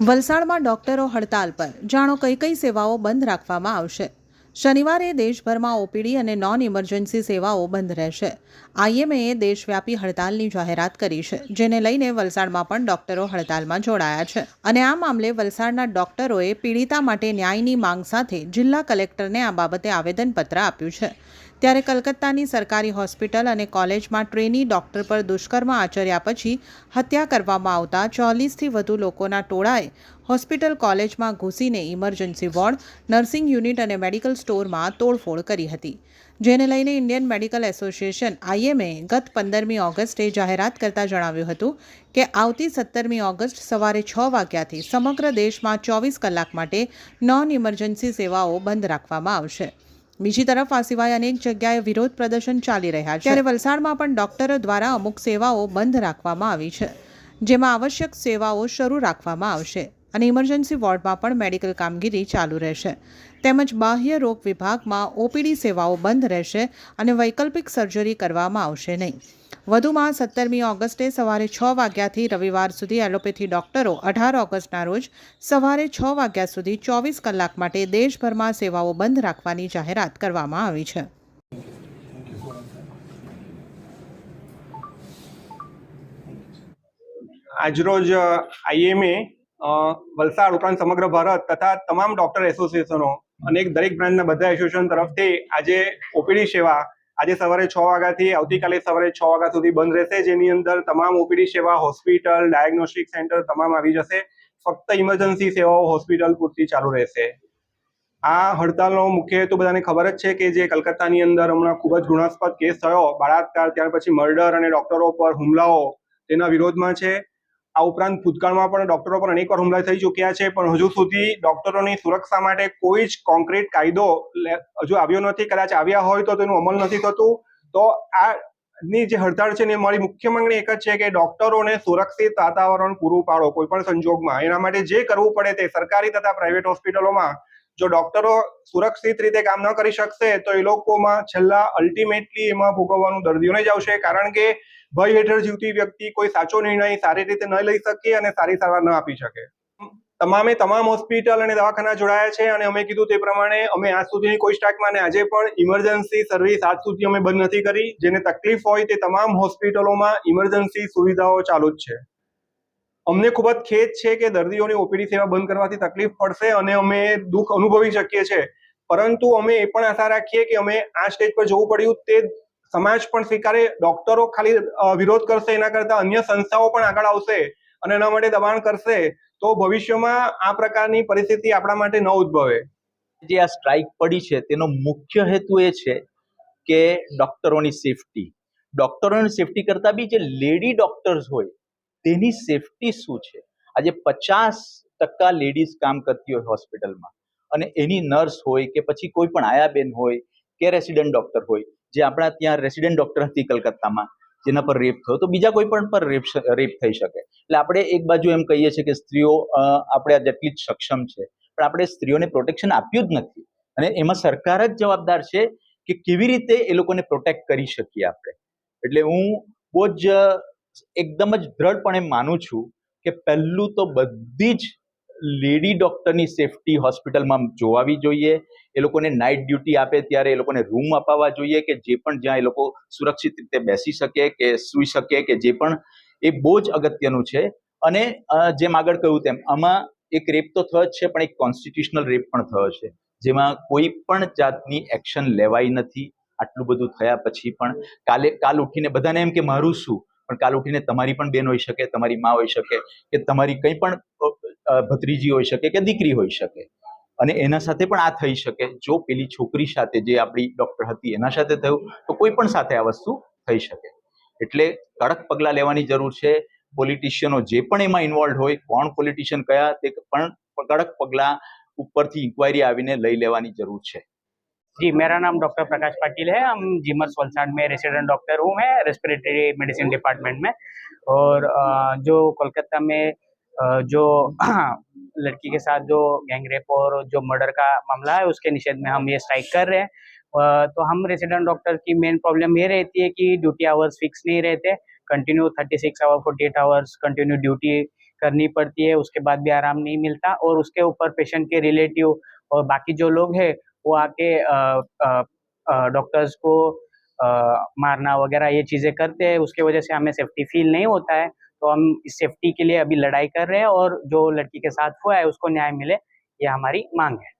વલસાડમાં ડોક્ટરો હડતાલ પર. જાણો કઈ કઈ સેવાઓ બંધ રાખવામાં આવશે. શનિવારે દેશભરમાં ઓપીડી અને નોન ઇમરજન્સી સેવાઓ બંધ રહેશે. આઈએમએએ દેશવ્યાપી હડતાલની જાહેરાત કરી છે, જેને લઈને વલસાડમાં પણ ડોક્ટરો હડતાલમાં જોડાયા છે. અને આ મામલે વલસાડના ડોક્ટરોએ પીડિતા માટે ન્યાયની માંગ સાથે જિલ્લા કલેક્ટરને આ બાબતે આવેદનપત્ર આપ્યું છે. ત્યારે કલકત્તાની સરકારી હોસ્પિટલ અને કોલેજમાં ટ્રેની ડોક્ટર પર દુષ્કર્મ આચર્યા પછી હત્યા કરવામાં આવતા ચોલીસથી વધુ લોકોના ટોળાએ હોસ્પિટલ કોલેજમાં ઘૂસીને ઇમરજન્સી વોર્ડ, નર્સિંગ યુનિટ અને મેડિકલ સ્ટોરમાં તોડફોડ કરી હતી. જેને લઈને ઇન્ડિયન મેડિકલ એસોસિએશન આઈએમએ ગત પંદરમી ઓગસ્ટે જાહેરાત કરતા જણાવ્યું હતું કે આવતી સત્તરમી ઓગસ્ટ સવારે છ વાગ્યાથી સમગ્ર દેશમાં ચોવીસ કલાક માટે નોન ઇમરજન્સી સેવાઓ બંધ રાખવામાં આવશે. બીજી તરફ આ સિવાય અનેક જગ્યાએ વિરોધ પ્રદર્શન ચાલી રહ્યા છે. ત્યારે વલસાડમાં પણ ડોક્ટરો દ્વારા અમુક સેવાઓ બંધ રાખવામાં આવી છે, જેમાં આવશ્યક સેવાઓ શરૂ રાખવામાં આવશે. અને ઇમરજન્સી વોર્ડમાં પણ મેડિકલ કામગીરી ચાલુ રહેશે. તેમજ બાહ્ય રોગ વિભાગમાં ઓપીડી સેવાઓ બંધ રહેશે અને વૈકલ્પિક સર્જરી કરવામાં આવશે નહીં. વધુમાં સત્તરમી ઓગસ્ટે સવારે છ વાગ્યાથી રવિવાર સુધી એલોપેથી ડોક્ટરો અઢાર ઓગસ્ટના રોજ સવારે છ વાગ્યા સુધી ચોવીસ કલાક માટે દેશભરમાં સેવાઓ બંધ રાખવાની જાહેરાત કરવામાં આવી છે. આજરોજ આઈએમએ વલસાડ ઉપરાંત સમગ્ર ભારત તથા તમામ ડોક્ટર એસોસિએશનો અને દરેક બ્રાન્ચના બધા એસોસિએશન તરફથી આજે ઓપીડી સેવા આજે સવારે છ વાગ્યાથી આવતીકાલે સવારે છ વાગ્યા સુધી બંધ રહેશે. જેની અંદર તમામ ઓપીડી સેવા, હોસ્પિટલ, ડાયગ્નોસ્ટિક સેન્ટર તમામ આવી જશે. ફક્ત ઇમરજન્સી સેવાઓ હોસ્પિટલ પૂરતી ચાલુ રહેશે. આ હડતાલનો મુખ્ય હેતુ બધાને ખબર જ છે કે જે કલકત્તાની અંદર હમણાં ખૂબ જ ઘૃણાસ્પદ કેસ થયો. બળાત્કાર, ત્યાર પછી મર્ડર અને ડોક્ટરો પર હુમલાઓ તેના વિરોધમાં છે. આ ઉપરાંત ભૂતકાળમાં પણ ડોક્ટરો પર અનેકવાર હુમલા થઈ ચૂક્યા છે, પણ હજુ સુધી ડોક્ટરોની સુરક્ષા માટે કોઈ જ કોન્ક્રીટ કાયદો હજુ આવ્યો નથી, કદાચ આવ્યા હોય તો તેનું અમલ નથી થતું. તો આ ની જે હડતાળ છે ને મારી મુખ્ય માંગણી એક જ છે કે ડોક્ટરોને સુરક્ષિત વાતાવરણ પૂરું પાડો, કોઈ પણ સંજોગમાં. એના માટે જે કરવું પડે તે સરકારી તથા પ્રાઇવેટ હોસ્પિટલોમાં જો ડોક્ટરો સુરક્ષિત રીતે કામ ન કરી શકશે, તો એ લોકોમાં છેલ્લા અલ્ટિમેટલી એમાં ભોગવવાનું દર્દીઓને જ આવશે. કારણ કે ભય હેઠળ જીવતી વ્યક્તિ કોઈ સાચો નિર્ણય સારી રીતે ન લઈ શકે અને સારી સારવાર ન આપી શકે. તમામે તમામ હોસ્પિટલ અને દવાખાના જોડાયા છે અને અમે કીધું તે પ્રમાણે અમે આજ સુધીની કોઈ સ્ટાકમાં અને આજે પણ ઇમરજન્સી સર્વિસ આજ સુધી અમે બંધ નથી કરી. જેને તકલીફ હોય તે તમામ હોસ્પિટલોમાં ઇમરજન્સી સુવિધાઓ ચાલુ જ છે. અમને ખૂબ જ ખેદ છે કે દર્દીઓની ઓપીડી સેવા બંધ કરવાથી તકલીફ પડશે અને અમે દુઃખ અનુભવી શકીએ છીએ. પરંતુ અમે એ પણ આશા રાખીએ કે અમે આ સ્ટેજ પર જવું પડ્યું તે સમાજ પણ સ્વીકારે, ડોક્ટરો ખાલી વિરોધ કરશે એના કરતા અન્ય સંસ્થાઓ પણ આગળ આવશે અને એના માટે દબાણ કરશે, તો ભવિષ્યમાં આ પ્રકારની પરિસ્થિતિ આપણા માટે ન ઉદ્ભવે. જે આ સ્ટ્રાઇક પડી છે તેનો મુખ્ય હેતુ એ છે કે ડોક્ટરોની સેફટી. ડોક્ટરોની સેફટી કરતાં બી જે લેડી ડોક્ટર્સ હોય તેની સેફટી શું છે? આજે પચાસ ટકા લેડીઝ કામ કરતી હોય હોસ્પિટલમાં અને એની નર્સ હોય કે પછી કોઈ પણ આયાબેન હોય કે રેસિડેન્ટ ડોક્ટર હોય, જે આપણા ત્યાં રેસિડેન્ટ ડોક્ટર હતી કલકત્તામાં, જેના પર રેપ થયો, તો બીજા કોઈ પણ પર રેપ રેપ થઈ શકે. એટલે આપણે એક બાજુ એમ કહીએ છીએ કે સ્ત્રીઓ આપણે જેટલી જ સક્ષમ છે, પણ આપણે સ્ત્રીઓને પ્રોટેક્શન આપ્યું જ નથી. અને એમાં સરકાર જ જવાબદાર છે કે કેવી રીતે એ લોકોને પ્રોટેક્ટ કરી શકીએ આપણે. એટલે હું બહુ જ એકદમ જ દ્રઢપણે માનું છું કે પહેલું તો બધી જ લેડી ડોક્ટરની સેફટી હોસ્પિટલમાં જોવાવી જોઈએ. એ લોકોને નાઇટ ડ્યુટી આપે ત્યારે એ લોકોને રૂમ અપાવવા જોઈએ કે જે પણ જ્યાં એ લોકો સુરક્ષિત રીતે બેસી શકે કે સૂઈ શકે કે જે પણ. એ બહુ જ અગત્યનું છે. અને જેમ આગળ કહ્યું તેમ, આમાં એક રેપ તો થયો જ છે, પણ એક કોન્સ્ટિટ્યુશનલ રેપ પણ થયો છે. જેમાં કોઈ પણ જાતની એક્શન લેવાઈ નથી. આટલું બધું થયા પછી પણ કાલે, કાલ ઉઠીને બધાને એમ કે, મારું શું? પણ કાલ ઉઠીને તમારી પણ બેન હોઈ શકે, તમારી મા હોઈ શકે, કે તમારી કંઈ પણ ભત્રીજી હોઈ શકે કે દીકરી હોઈ શકે. અને એના સાથે પણ આ થઈ શકે. જો પેલી છોકરી સાથે જે આપણી ડોક્ટર હતી એના સાથે થયું, તો કોઈ પણ સાથે આ વસ્તુ થઈ શકે. એટલે કડક પગલાં લેવાની જરૂર છે. પોલિટિશિયનો જે પણ એમાં ઇન્વોલ્વ હોય, કોણ પોલિટિશિયન કયા, તે પણ કડક પગલાં ઉપરથી ઇન્ક્વાયરી આવીને લઈ લેવાની જરૂર છે. जी, मेरा नाम डॉक्टर प्रकाश पाटिल है। हम जिमर्स वलसाड में रेसिडेंट डॉक्टर हूँ मैं रेस्पिरेटरी मेडिसिन डिपार्टमेंट में। और जो कोलकाता में जो लड़की के साथ जो गैंगरेप और जो मर्डर का मामला है, उसके निषेध में हम ये स्ट्राइक कर रहे हैं। तो हम रेसिडेंट डॉक्टर की मेन प्रॉब्लम ये रहती है कि ड्यूटी आवर्स फिक्स नहीं रहते। Continue thirty six hour forty eight hours continue duty करनी पड़ती है, उसके बाद भी आराम नहीं मिलता। और उसके ऊपर पेशेंट के रिलेटिव और बाकी जो लोग हैं वो आके डॉक्टर्स को आ, मारना वगैरह ये चीज़ें करते हैं। उसके वजह से हमें सेफ्टी फील नहीं होता है। तो हम इस सेफ्टी के लिए अभी लड़ाई कर रहे हैं और जो लड़की के साथ हुआ है उसको न्याय मिले ये हमारी मांग है।